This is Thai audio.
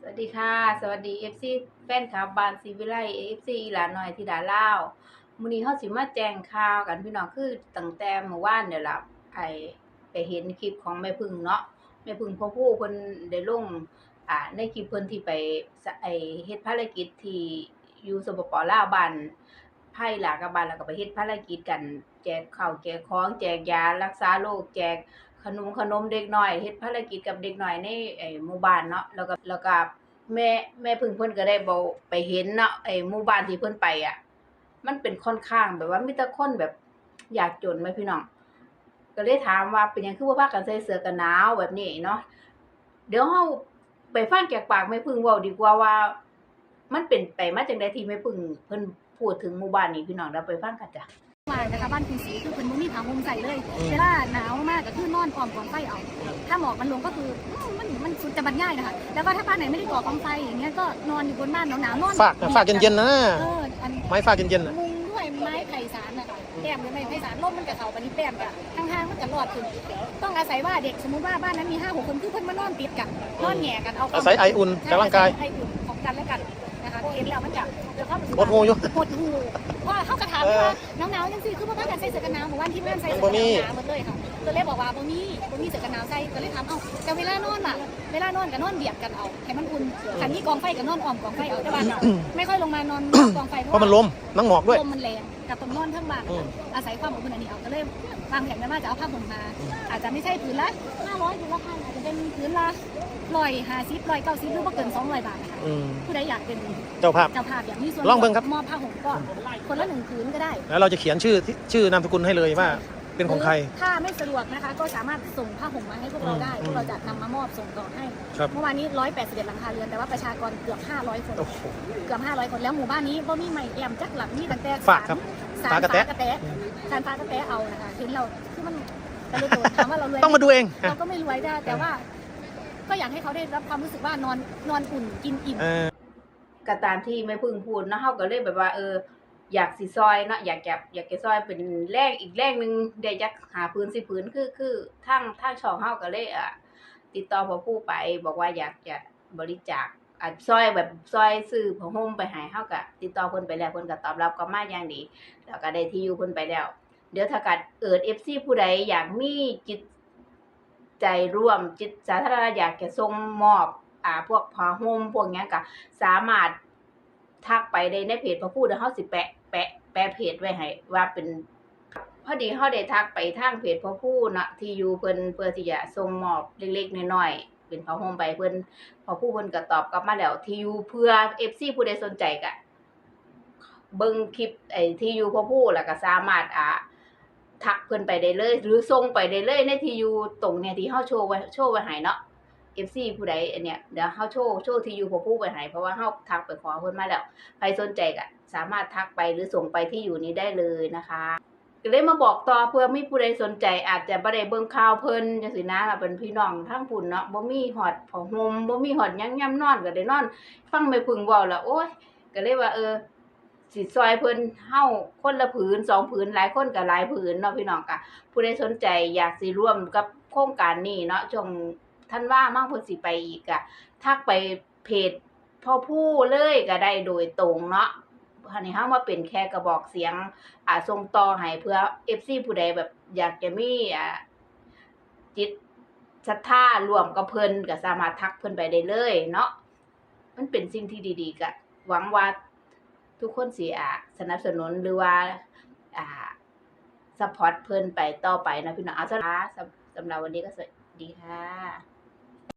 สวัสดีค่ะ สวัสดี FC แฟนคลับบานซีวิไล FC หลานหน้อยที่ดาล่าวมื้อนี้เฮาสิมาแจ้งข่าวกันพี่น้องคือตั้งแต่เมื่อวานเนี่ยล่ะไอไปเห็นคลิปของแม่พึ่งเนาะแม่พึ่งพ่อผู้เพิ่นได้ลงอ่าในคลิปเพิ่นที่ไปไอเฮ็ดภารกิจที่อยู่สปปลาวบานไผ่หลากะบานแล้วก็ไปเฮ็ดภารกิจกัน แจกข้าวแจกของแจกยารักษาโรคแจก นมขนมเด็กน้อยเฮ็ดภารกิจกับเด็กน้อยในไอ้หมู่บ้านเนาะแล้วก็แล้วก็แม่แม่พึ่งเพิ่นก็ได้บ่ไปเห็นเนาะไอ้หมู่บ้านที่เพิ่นไปอะ มันเป็นค่อนข้างแบบว่ามีแต่คนแบบยากจนไหมพี่น้องก็เลยถามว่าเป็นหยังคือบ่พากันใส่เสื้อกันหนาวแบบนี้เนาะเดี๋ยวเฮาไปฟังจากปากแม่พึ่งเว้าดีกว่าว่า มันเป็นไปมาจังได๋ที่แม่พึ่งเพิ่นพูดถึงหมู่บ้านนี้พี่น้องเราไปฟังกันจ้ะมานะคะบ้านคุณสีคือเป็นมุ้งมีผ้าห่มใส่เลยเวลาหนาว มากก็คือนอนออมกองไฟเอา ถ้าหมอกมันลงก็คืออืมมันมันสุดจะบรรยายนะคะ แล้วก็ถ้าบ้านไหนไม่ได้ก่อกองไฟอย่างเงี้ยก็นอนอยู่บนบ้านหนาวๆนอนฝากฝากเย็นๆนะเอออัน ไม้ฝากเย็นๆนะ มุงด้วยไม้ไผ่สารนะคะแต้มด้วยไม้ไผ่สารล่มมันกับเขาปานนี้แต้มกับทางๆมันกับรอดขึ้นต้องอาศัยว่าเด็กสมมติว่าบ้านนั้นมีห้าหกคนคือเพิ่นมานอนติดกันนอนแหง่กันเอาอาศัยไออุ่นจากร่างกายไออุ่นของกันและกันนะคะเห็นแล้วมันจะจะเข้าไปสู่หดหูอยู่ หดหูว่าเขากระถามว่าหนาวๆจังสิคือพ่อพากันใส่เสื้อกันหนาวหมู่บ้านที่เพื่อนใส่เสื้อกันหนาวหมดเลยค่ะ ก็เลยบอกว่าบ่มีบ่มีเสื้อกันหนาวใส่ก็เลยถามเอ้าแต่เวลานอนล่ะ เวลานอนก็นอนเบียดกันเอาให้มันอุ่นขันนี้กองไฟก็นอนอ้อมกองไฟเอาแต่ว่าไม่ค่อยลงมานอนกองไฟเพราะมันลมนั่งหมอกด้วยลมมันแรงกับตรงนอนทั้งบ้านอืมอาศัยความอบอุ่นอันนี้เอาก็เลยวางแผนไว้ว่าจะเอาผ้าห่มมา อาจจะไม่ใช่ผืนละ500ผืนละพันอาจจะเป็นผืนละร้อยห้าสิบร้อยเก้าสิบหรือว่าเกิน200บาทนะคะอืมผู้ใดอยากเป็นเจ้าภาพเจ้าภาพอย่างนี้ส่วนลองเบิ่งครับมอบผ้าห่มก็คนละหนึ่งผืนก็ได้ แล้วเราจะเขียนชื่อที่ชื่อนามสกุลให้เลยว่า เป็นของใครหถ้าไม่สะดวกนะคะ ก็สามารถส่งผ้าห่มมาให้พวกเราได้อืมพวกเราจะนำมามอบส่งต่อให้ ครับ เมื่อวานนี้ 181 หลังคาเรือน แต่ว่าประชากรเกือบ 500 คน โอ้โห เกือบ 500 คนแล้วหมู่บ้านนี้บ่มีใหม่แอมจักหลังนี่ตั้งแต่ฝากครับสารฝากกระแตะฟ้ากระแตะสารฟ้ากระแตะเอานะคะเห็นเราคือมันแต่เลยโดนถามว่าเรารวยต้องมาดูเองเราก็ไม่รวยได้แต่ว่า ก็อยากให้เขาได้รับความรู้สึกว่านอนนอนอุ่นกินอิ่ม เออ ก็ตามที่แม่พึ่งพูดเนาะเฮาก็เลยแบบว่าเออ อยากสิซอยเนาะอยากจะอยากจะซอยเป็นแรงอีกแรงหนึ่งได้จักหาพื้นสิพื้นคือคือทางทางช่องเฮาก็เลยอะติดต่อพ่อผู้ไป บอกว่าอยากจะบริจาคอะซอยแบบซอยซื้อผ้าห่มไปให้เฮาก็ติดต่อเพิ่นไปแล้วเพิ่นก็ตอบรับกลับมาอย่างดีแล้วก็ได้ที่อยู่เพิ่นไปแล้ว เดี๋ยวถ้าเกิดเอิด FC ผู้ใดอยากมีจิตใจร่วมจิตสาธารณะอยากจะส่งมอบอ่าพวกผ้าห่มพวกเนี้ยก็สามารถ ทักไปได้ในเพจพระพูดเฮาสิแปะแปะแปะเพจไว้ให้ว่าเป็นพอดีเฮาได้ทักไปทางเพจพระพูดเนาะที่อยู่เพิ่นเพื่อที่จะส่งมอบเล็กๆน้อยๆเป็นผ้าห่มไปเพิ่นพอผู้เพิ่นก็ตอบกลับมาแล้วที่อยู่เพื่อ FC ผู้ใดสนใจก็เบิ่งคลิปไอ้ที่อยู่พระพูดแล้วก็สามารถอ่าทักเพิ่นไปได้เลย หรือส่งไปได้เลยในที่อยู่ตรงเนี่ยที่เฮาโชว์ไว้โชว์ไว้ให้เนาะ FC ผู้ใดอันเนี้ยเดี๋ยวเฮาโชว์โชว์ที่อยู่พอผู้ไปให้เพราะว่าเฮาทักไปขอเพิ่นมาแล้วใครสนใจก็สามารถทักไปหรือส่งไปที่อยู่นี้ได้เลยนะคะก็เลยมาบอกต่อเพื่อมีผู้ใดสนใจ อาจจะบ่ได้เบิ่งข่าวเพิ่นจังซี่นะล่ะเป็นพี่น้องทั้งพุ่นเนาะบ่มีฮอดผ้าห่มบ่มีฮอดยังย่ํนอนก็ได้นอน ฟังแม่พึ่งเว้าแล้วโอ๊ยก็เลยว่าเออสิซอยเพิ่นเฮาคนละผืนสองผืนหลายคนก็หลายผืนเนาะพี่น้องก็ผู้ใดสนใจอยากสิร่วมกับโครงการนี้เนาะช่วง ท่านว่ามั่งเพิ่นสิไปอีกอะทักไปเพจพ่อผู้เลยก็ได้โดยตรงเนาะอันนี้เฮามาเป็นแค่กระบอกเสียง อ่าส่งต่อให้เพื่อ FC ผู้ใดแบบอยากจะมีอ่าจิตศรัทธารวมกับเพิ่นก็สามารถทักเพิ่นไปได้เลยเนาะมันเป็นสิ่งที่ดีๆก็หวังว่าทุกคนสิอ่าสนับสนุนหรือว่าอ่าซัพพอร์ตเพิ่นไปต่อไปนะพี่น้องเอาซะนะสำสำหรับวันนี้ก็สวัสดีค่ะ